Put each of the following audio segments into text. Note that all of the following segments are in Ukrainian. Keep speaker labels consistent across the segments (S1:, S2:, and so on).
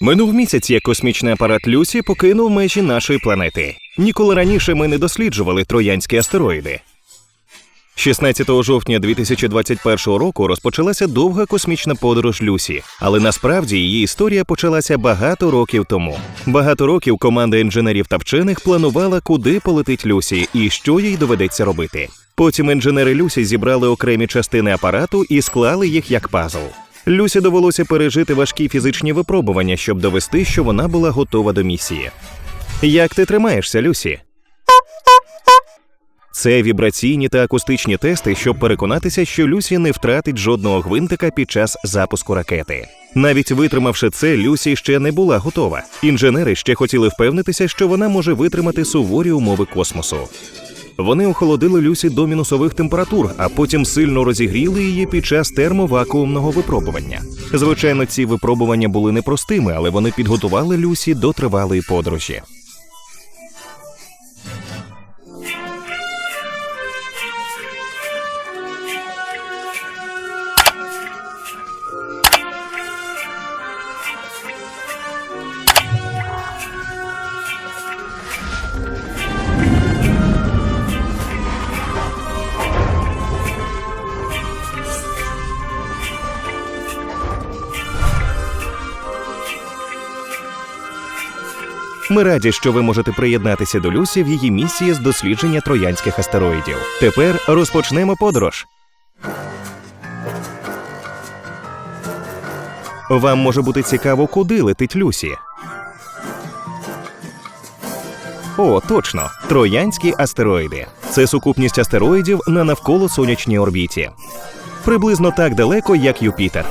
S1: Минув місяць, як космічний апарат Люсі покинув межі нашої планети. Ніколи раніше ми не досліджували троянські астероїди. 16 жовтня 2021 року розпочалася довга космічна подорож Люсі, але насправді її історія почалася багато років тому. Багато років команда інженерів та вчених планувала, куди полетить Люсі і що їй доведеться робити. Потім інженери Люсі зібрали окремі частини апарату і склали їх як пазл. Люсі довелося пережити важкі фізичні випробування, щоб довести, що вона була готова до місії. Як ти тримаєшся, Люсі? Це вібраційні та акустичні тести, щоб переконатися, що Люсі не втратить жодного гвинтика під час запуску ракети. Навіть витримавши це, Люсі ще не була готова. Інженери ще хотіли впевнитися, що вона може витримати суворі умови космосу. Вони охолодили Люсі до мінусових температур, а потім сильно розігріли її під час термовакуумного випробування. Звичайно, ці випробування були непростими, але вони підготували Люсі до тривалої подорожі. Ми раді, що ви можете приєднатися до Люсі в її місії з дослідження троянських астероїдів. Тепер розпочнемо подорож. Вам може бути цікаво, куди летить Люсі. О, точно, троянські астероїди. Це сукупність астероїдів на навколосонячній орбіті. Приблизно так далеко, як Юпітер.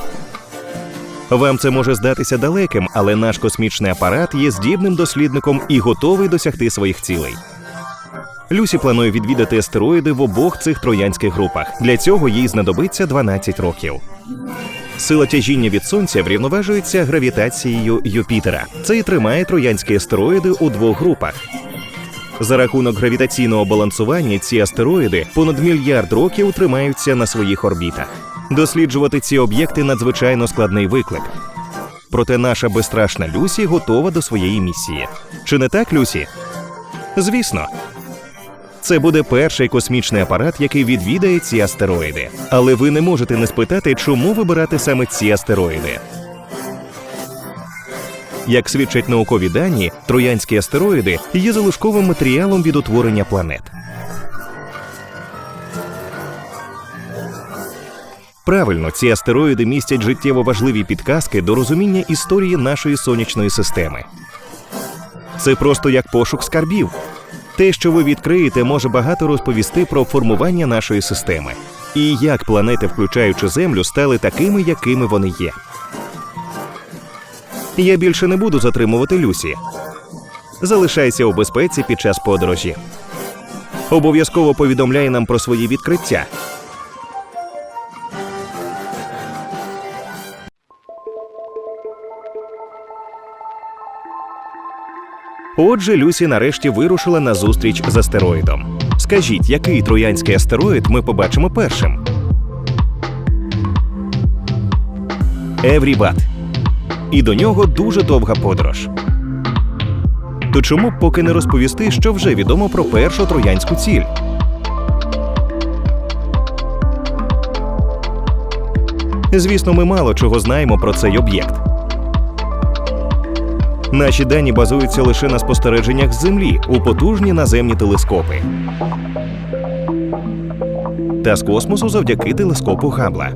S1: Вам це може здатися далеким, але наш космічний апарат є здібним дослідником і готовий досягти своїх цілей. Люсі планує відвідати астероїди в обох цих троянських групах. Для цього їй знадобиться 12 років. Сила тяжіння від сонця врівноважується гравітацією Юпітера. Це і тримає троянські астероїди у двох групах. За рахунок гравітаційного балансування ці астероїди понад мільярд років тримаються на своїх орбітах. Досліджувати ці об'єкти надзвичайно складний виклик. Проте наша безстрашна Люсі готова до своєї місії. Чи не так, Люсі? Звісно. Це буде перший космічний апарат, який відвідає ці астероїди. Але ви не можете не спитати, чому вибирати саме ці астероїди. Як свідчать наукові дані, троянські астероїди є залишковим матеріалом від утворення планет. Правильно, ці астероїди містять життєво важливі підказки до розуміння історії нашої сонячної системи. Це просто як пошук скарбів. Те, що ви відкриєте, може багато розповісти про формування нашої системи і як планети, включаючи Землю, стали такими, якими вони є. Я більше не буду затримувати Люсі. Залишайся у безпеці під час подорожі. Обов'язково повідомляй нам про свої відкриття. Отже, Люсі нарешті вирушила на зустріч з астероїдом. Скажіть, який троянський астероїд ми побачимо першим? Еврібат. І до нього дуже довга подорож. То чому б поки не розповісти, що вже відомо про першу троянську ціль? Звісно, ми мало чого знаємо про цей об'єкт. Наші дані базуються лише на спостереженнях з Землі у потужні наземні телескопи та з космосу завдяки телескопу Габла.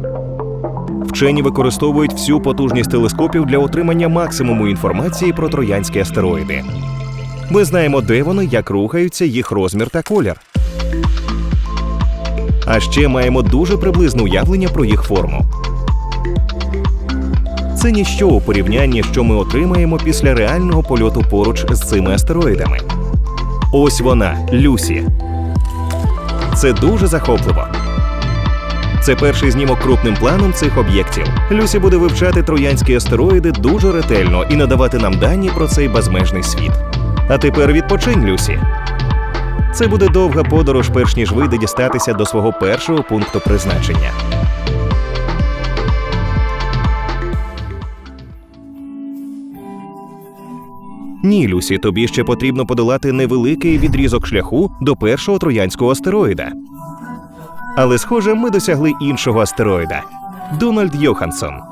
S1: Вчені використовують всю потужність телескопів для отримання максимуму інформації про троянські астероїди. Ми знаємо, де вони, як рухаються, їх розмір та колір. А ще маємо дуже приблизне уявлення про їх форму. Це ніщо у порівнянні, що ми отримаємо після реального польоту поруч з цими астероїдами. Ось вона, Люсі. Це дуже захопливо. Це перший знімок крупним планом цих об'єктів. Люсі буде вивчати троянські астероїди дуже ретельно і надавати нам дані про цей безмежний світ. А тепер відпочинь, Люсі. Це буде довга подорож, перш ніж вийде дістатися до свого першого пункту призначення. Ні, Люсі, тобі ще потрібно подолати невеликий відрізок шляху до першого троянського астероїда. Але, схоже, ми досягли іншого астероїда Дональд Йоханссон.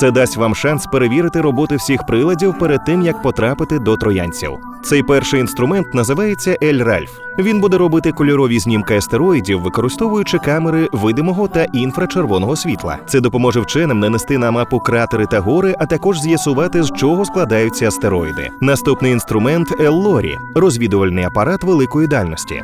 S1: Це дасть вам шанс перевірити роботи всіх приладів перед тим, як потрапити до троянців. Цей перший інструмент називається Ель Ральф. Він буде робити кольорові знімки астероїдів, використовуючи камери видимого та інфрачервоного світла. Це допоможе вченим нанести на мапу кратери та гори, а також з'ясувати, з чого складаються астероїди. Наступний інструмент Ел Лорі розвідувальний апарат великої дальності.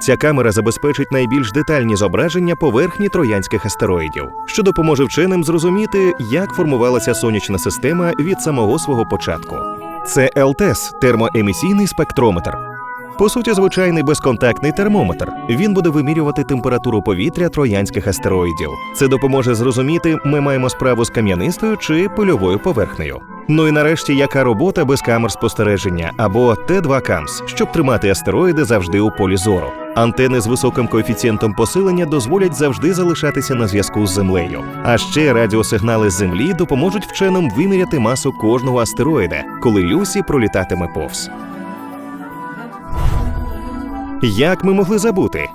S1: Ця камера забезпечить найбільш детальні зображення поверхні троянських астероїдів, що допоможе вченим зрозуміти, як формувалася сонячна система від самого свого початку. Це ЛТЕС – термоемісійний спектрометр. По суті, звичайний безконтактний термометр. Він буде вимірювати температуру повітря троянських астероїдів. Це допоможе зрозуміти, ми маємо справу з кам'янистою чи пильовою поверхнею. Ну і нарешті, яка робота без камер спостереження або Т2 КАМС, щоб тримати астероїди завжди у полі зору. Антени з високим коефіцієнтом посилення дозволять завжди залишатися на зв'язку з землею. А ще радіосигнали з землі допоможуть вченим виміряти масу кожного астероїда, коли Люсі пролітатиме повз. Як ми могли забути?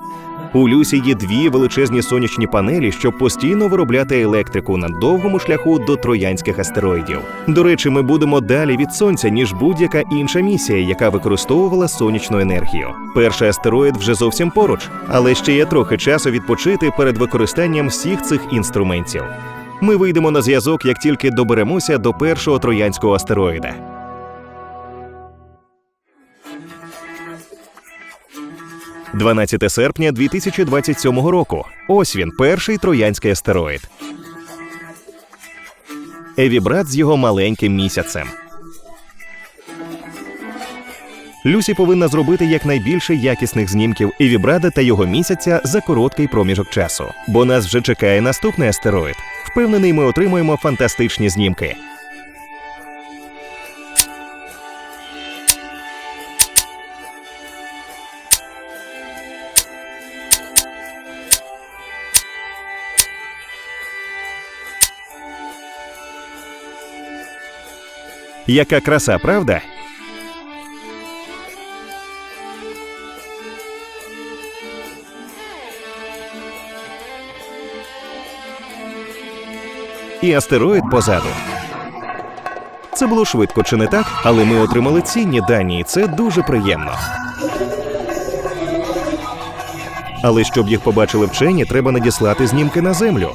S1: У Люсі є дві величезні сонячні панелі, щоб постійно виробляти електрику на довгому шляху до троянських астероїдів. До речі, ми будемо далі від сонця, ніж будь-яка інша місія, яка використовувала сонячну енергію. Перший астероїд вже зовсім поруч, але ще є трохи часу відпочити перед використанням всіх цих інструментів. Ми вийдемо на зв'язок, як тільки доберемося до першого троянського астероїда. – 12 серпня 2027 року. Ось він, перший троянський астероїд. Евібрат з його маленьким місяцем. Люсі повинна зробити якнайбільше якісних знімків Евібрада та його місяця за короткий проміжок часу, бо нас вже чекає наступний астероїд. Впевнений, ми отримуємо фантастичні знімки. Яка краса, правда? І астероїд позаду. Це було швидко, чи не так? Але ми отримали цінні дані, і це дуже приємно. Але щоб їх побачили вчені, треба надіслати знімки на землю.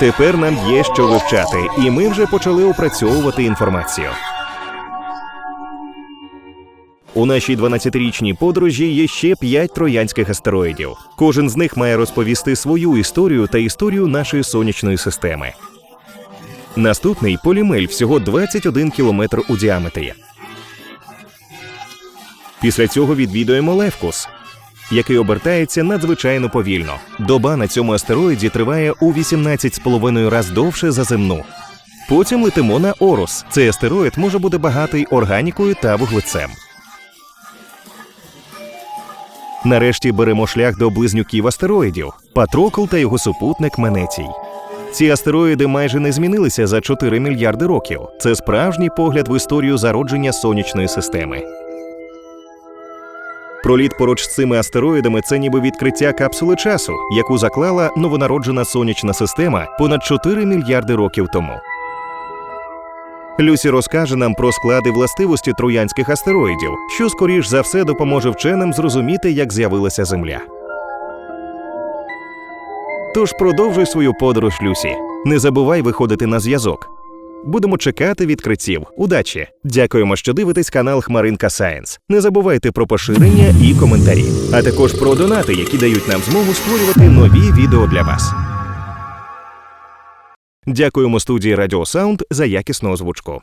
S1: Тепер нам є що вивчати, і ми вже почали опрацьовувати інформацію. У нашій 12-річній подорожі є ще 5 троянських астероїдів. Кожен з них має розповісти свою історію та історію нашої сонячної системи. Наступний полімель всього 21 кілометр у діаметрі. Після цього відвідуємо Левкус, який обертається надзвичайно повільно. Доба на цьому астероїді триває у 18,5 раз довше за земну. Потім летимо на Орус. Цей астероїд може бути багатий органікою та вуглецем. Нарешті беремо шлях до близнюків астероїдів Патрокл та його супутник Менецій. Ці астероїди майже не змінилися за 4 мільярди років. Це справжній погляд в історію зародження сонячної системи. Проліт поруч з цими астероїдами це ніби відкриття капсули часу, яку заклала новонароджена сонячна система понад 4 мільярди років тому. Люсі розкаже нам про склади властивості троянських астероїдів, що скоріш за все допоможе вченим зрозуміти, як з'явилася Земля. Тож продовжуй свою подорож, Люсі. Не забувай виходити на зв'язок. Будемо чекати відкриттів. Удачі! Дякуємо, що дивитесь канал Хмаринка Сайенс. Не забувайте про поширення і коментарі, а також про донати, які дають нам змогу створювати нові відео для вас. Дякуємо студії Радіо Саунд за якісну озвучку.